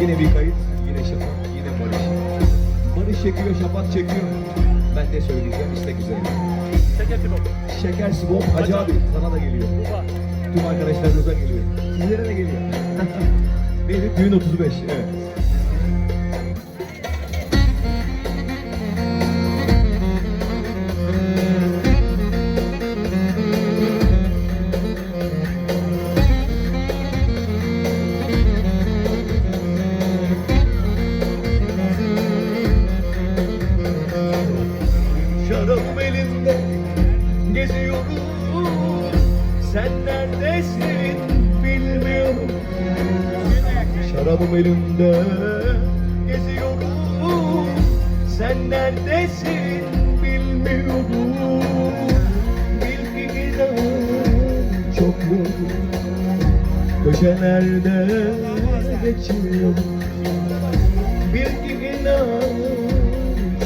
Yine bir kayıt, yine Şafak, yine Barış. Barış çekiyor, Şafak çekiyor. Ben de söyleyeceğim istek üzerine. Seketi bu. Şeker Sibop Hacı abi sana da geliyor. Var. Tüm arkadaşlarınıza geliyor. Sizlere de geliyor. Neydi? Düğün 35. Evet. Şarabım elimde geziyorum Sen neredesin? Bilmiyorum. Şarabım elimde. Geziyorum Sen neredesin? Bilmiyorum. Bil ki inan çok yoruldum. Köşelerde geçiyorum Bil ki inan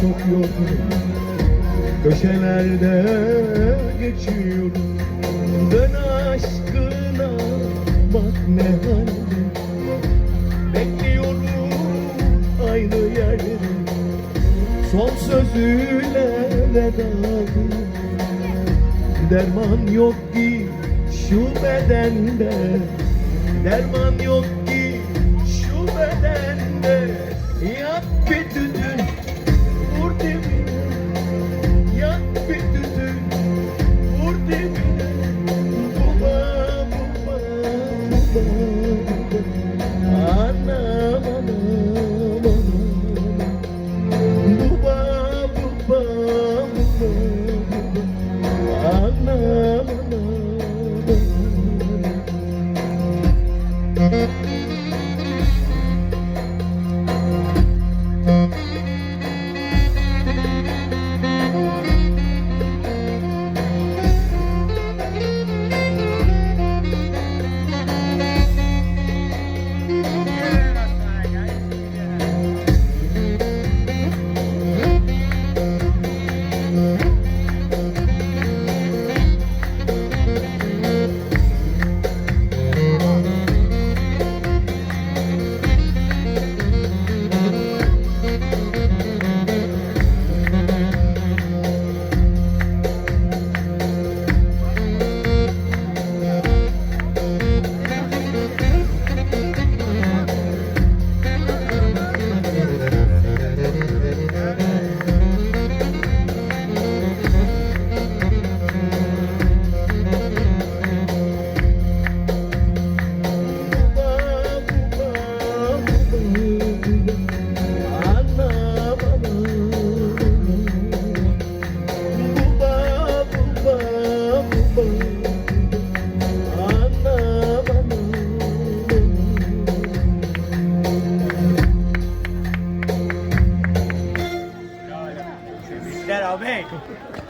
çok yoruldum Köşelerde geçiyorum. Dön aşkına bak ne halde. Bekliyorum aynı yerde. Son sözüyle vedalı Derman yok ki şu bedende. Derman yok Okay.